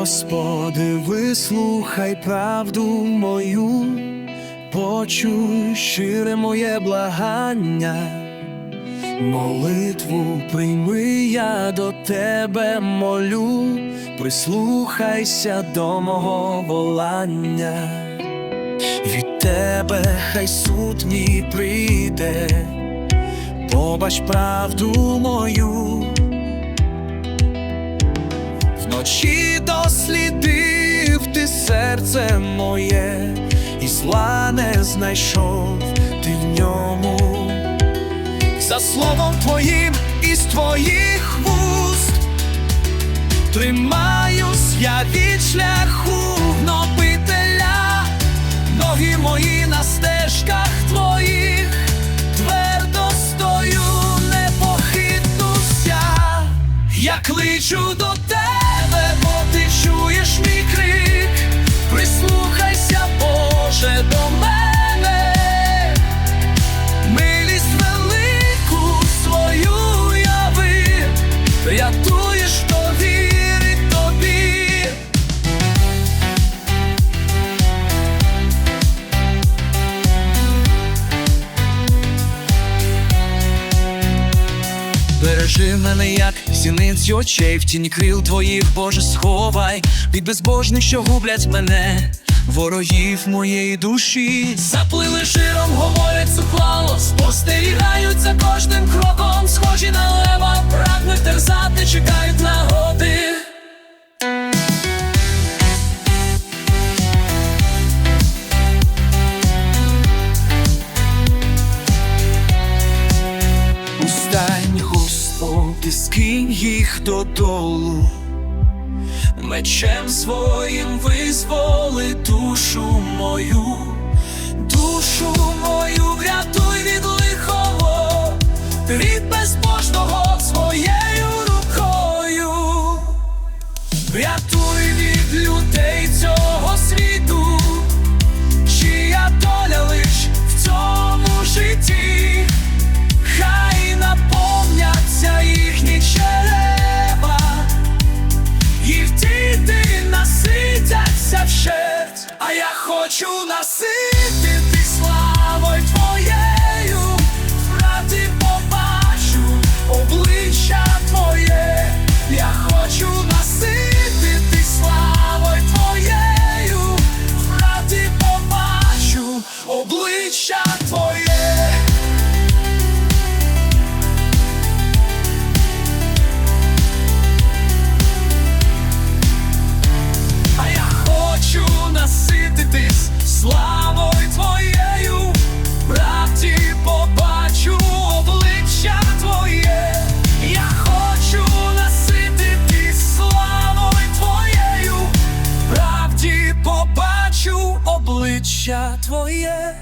Господи, вислухай правду мою, почуй щире моє благання, молитву прийми, я до тебе молю, прислухайся до мого волання, від тебе хай суд прийде, побач правду мою. Вночі серце моє, і зла не знайшов ти в ньому. За словом твоїм із твоїх вуст тримаюсь я від шляху гнобителя, ноги мої на стежках твоїх, твердо стою, не похитнуся. Я кличу до Бережи мене, як зіниць очей, в тіні крил твоїх, Боже, сховай від безбожних, що гублять мене, ворогів моєї душі. Заплили жиром, говорять сухвало, спостерігають за кожним кроком, скинь їх додолу, мечем своїм визволи душу мою, душу мою я на наситити tvoje.